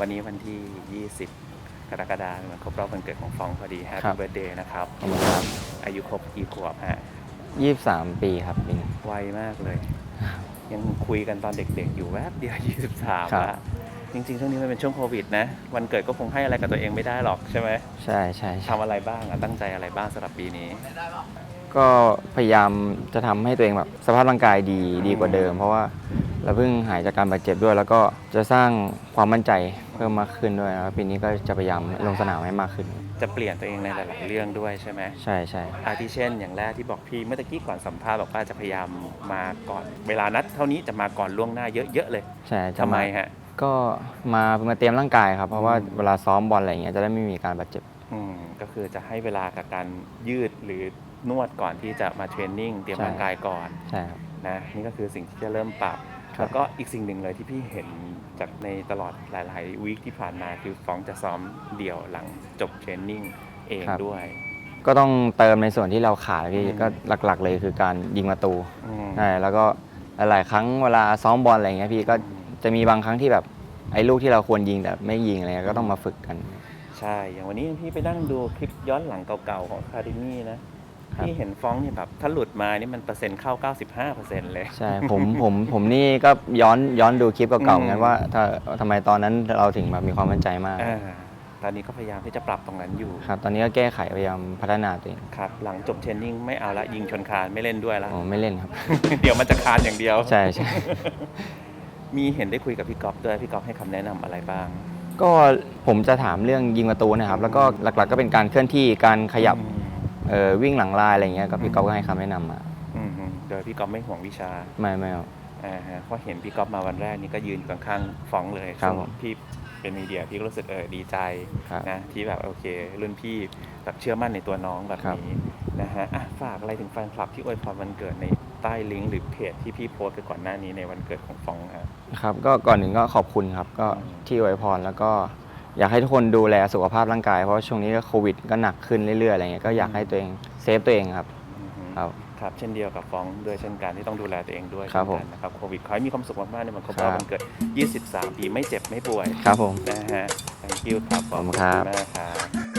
วันนี้วันที่ 20 กรกฎาคมครบรอบวันเกิดของฟองพอดีครั Happy บ Birthday นะครับ ขอบคุณครับอายุครบกี่ขวบฮะ ยี่สามปีครับปีนี้ ไวมากเลย ยังคุยกันตอนเด็กๆ อยู่แวบเดียว 23ครับ ละจริงๆ ช่วงนี้มันเป็นช่วงโควิดนะ วันเกิดก็คงให้อะไรกับตัวเองไม่ได้หรอกใช่ไหมใช่ใช่ใช่ทำอะไรบ้างอะตั้งใจอะไรบ้างสำหรับปีนี้ ก็พยายามจะทำให้ตัวเองแบบสภาพร่างกายดีดีกว่าเดิม เพราะว่า เราเพิ่งหายจากการบาดเจ็บด้วย แล้วก็จะสร้างความมั่นใจเพิ่มมากขึ้นด้วยนะครับปีนี้ก็จะพยายามลงสนามให้มากขึ้น จะเปลี่ยนตัวเองในหลาย ๆ เรื่องด้วยใช่ไหมใช่ใช่อาทิเช่น อย่างแรกที่บอกพี่เมื่อตะกี้ก่อนสัมภาษณ์บอกว่าจะพยายามมาก่อน เวลานัดเท่านี้จะมาก่อนล่วงหน้าเยอะ ๆ เลยใช่จะทำไมฮะ ก็มามาเตรียมร่างกายครับ เพราะว่าเวลาซ้อมบอลอะไรอย่างเงี้ยจะได้ไม่มีการบาดเจ็บ อืมก็คือจะให้เวลากับการยืดหรือนวดก่อนที่จะมาเทรนนิ่งเตรียมใช่ ร่างกายก่อนใช่ครับ นะนี่ก็คือสิ่งที่จะเริ่มปรับครับ แล้วก็อีกสิ่งหนึ่งเลยที่พี่เห็นจากในตลอดหลาย ๆ วีคที่ผ่านมาคือฟ้องจะซ้อมเดี่ยวหลังจบเทรนนิ่งเองด้วยก็ต้องเติมในส่วนที่เราขาดพี่อืมก็หลักๆ เลยคือการยิงประตูอืมใช่แล้วก็หลายๆครั้งเวลาซ้อมบอลอะไรเงี้ยพี่ก็จะมีบางครั้งที่แบบไอ้ลูกที่เราควรยิงแต่ไม่ยิงอะไรเงี้ยก็ต้องมาฝึกกัน ใช่ อย่างวันนี้พี่ไปนั่งดูคลิปย้อนหลังเก่า ๆ ของคาเดมี่นะ ครับพี่เห็นฟ้องเนี่ยแบบถ้าหลุดมานี่มันเปอร์เซ็นต์เข้า 95%เลย ใช่ผมผมผมนี่ก็ย้อนย้อนดูคลิปเก่าๆเหมือนกัอืนมว่าถ้าทำไมตอนนั้นเราถึงแบบมีความมั่นใจมาก อ่า ตอนนี้ก็พยายามที่จะปรับตรงนั้นอยู่ ครับ ตอนนี้ก็แก้ไขพยายามพัฒนาตัวเองครับ หลังจบเทรนนิ่งไม่เอาละยิงชนคานไม่เล่นด้วยละ อ๋อ ไม่เล่นครับ เดี๋ยวมันจะคานอย่างเดียว ใช่ใช่ มีเห็นได้คุยกับพี่ก๊อฟด้วยพี่ก๊อฟให้คำแนะนำอะไรบ้าง ก็ผมจะถามเรื่องยิงประตูนะครับ แล้วก็หลักๆก็เป็นการเคลื่อนที่การขยับ เอ่อวิ่งหลังลายอะไรเงี้ยก็พี่ก๊อฟก็ให้คำแนะนำมาอืมอืมโดยพี่ก๊อฟไม่ห่วงวิชาไม่ไม่เอาอ่าฮะเพราะเห็นพี่ก๊อฟมาวันแรกนี่ก็ยืนอยู่ข้างๆฟ้องเลยครับซึ่งผมพี่เป็นมีเดียพี่ก็รู้สึกเออดีใจ ครับ นะที่แบบโอเค รุ่นพี่แบบเชื่อมั่นในตัวน้องแบบครับ นี้นะฮะอะฝากอะไรถึงแฟนคลับที่อวยพรวันเกิดในใต้ลิงก์หรือเพจที่พี่โพสต์ไปก่อนหน้านี้ในวันเกิดของฟองครับครับก็ก่อนหนึ่งก็ขอบคุณครับ ก็อืมที่อวยพรแล้วก็ อยากให้ทุกคนดูแลสุขภาพร่างกายเพราะว่าช่วงนี้ก็โควิดก็หนักขึ้นเรื่อยๆอะไรเงี้ยก็อยากให้ตัวเองเซฟตัวเองครับอือฮึครับครับเช่นเดียวกับฟองด้วยเช่นกันที่ต้องดูแลตัวเองด้วยครับเช่นกันนะครับโควิดขอให้มีความสุขมากๆในวันครบรอบครับ วันเกิด 23 ปีไม่เจ็บไม่ป่วยครับผม นะฮะ thank you ครับขอบคุณครับ มากครับ